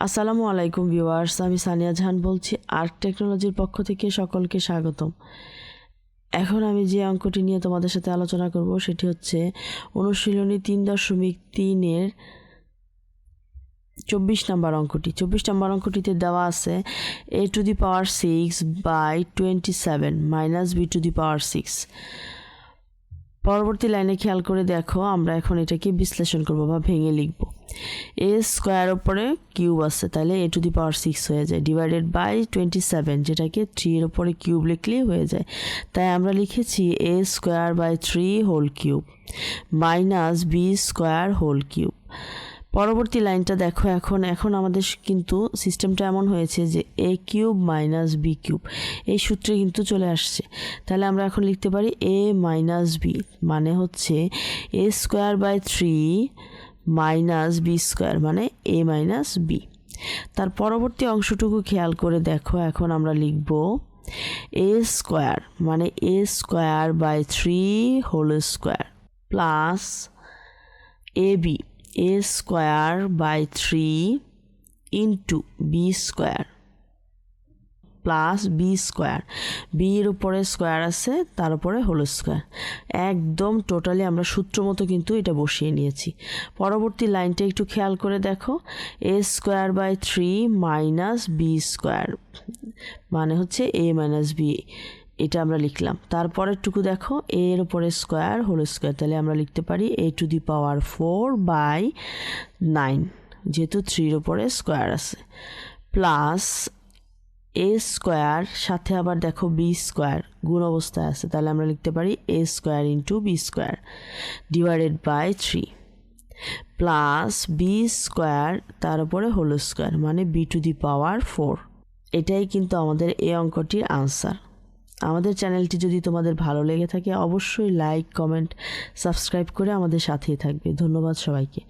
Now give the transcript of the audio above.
আসসালামু আলাইকুম ভিউয়ার্স, আমি সানিয়া জাহান বলছি আর্ট টেকনোলজির পক্ষ থেকে সকলকে স্বাগতম। এখন আমি যে অঙ্কটি নিয়ে তোমাদের সাথে আলোচনা করব সেটি হচ্ছে অনুশীলনী তিন দশমিক তিনের চব্বিশ নম্বর অঙ্কটি। চব্বিশ নম্বর অঙ্কটিতে দেওয়া আছে A to the power six by twenty seven minus B to the power six পরবর্তী লাইনে খেয়াল করে দেখো, আমরা এখন এটাকে বিশ্লেষণ করব বা ভেঙে লিখব। এ স্কোয়ার ওপরে কিউব আছে, তাহলে এ টু দি পাওয়ার সিক্স হয়ে যায় ডিভাইডেড বাই টোয়েন্টি সেভেন যেটাকে থ্রির ওপরে কিউব লিখলেই হয়ে যায়। তাই আমরা লিখেছি A square by three whole cube minus B square whole cube পরবর্তী লাইনটা দেখো এখন এখন আমাদের কিন্তু সিস্টেমটা এমন হয়েছে যে A cube minus B cube এই সূত্রে কিন্তু চলে আসছে। তাহলে আমরা এখন লিখতে পারি এ মাইনাস বি মানে হচ্ছে A square by three minus B square মানে এ মাইনাস বি। তার পরবর্তী অংশটুকু খেয়াল করে দেখো, এখন আমরা লিখব এ স্কোয়ার মানে A square by three whole square plus A B, A square by three into B square. Plus B square বির উপরে স্কোয়ার আছে, তার উপরে হোল স্কোয়ার একদম টোটালি আমরা সূত্র মতো কিন্তু এটা বসিয়ে নিয়েছি। পরবর্তী লাইনটা একটু খেয়াল করে দেখো। A square by three minus B square মানে হচ্ছে এ মাইনাস বি এটা আমরা লিখলাম। তারপরেরটুকু দেখো এর উপরে স্কোয়ার হোল স্কোয়ার তাহলে আমরা লিখতে পারি A to the power four by nine যেহেতু থ্রির উপরে স্কোয়ার আছে। প্লাস এ স্কোয়ার সাথে আবার দেখো বি স্কোয়ার গুণ অবস্থায় আছে, তাহলে আমরা লিখতে পারি A square into B square divided by three plus B square তার উপরে হোল স্কোয়ার মানে B to the power four এটাই কিন্তু আমাদের এই অঙ্কটির আনসার আমাদের চ্যানেলটি যদি তোমাদের ভালো লেগে থাকে, অবশ্যই লাইক কমেন্ট সাবস্ক্রাইব করে আমাদের সাথেই থাকবে। ধন্যবাদ সবাইকে।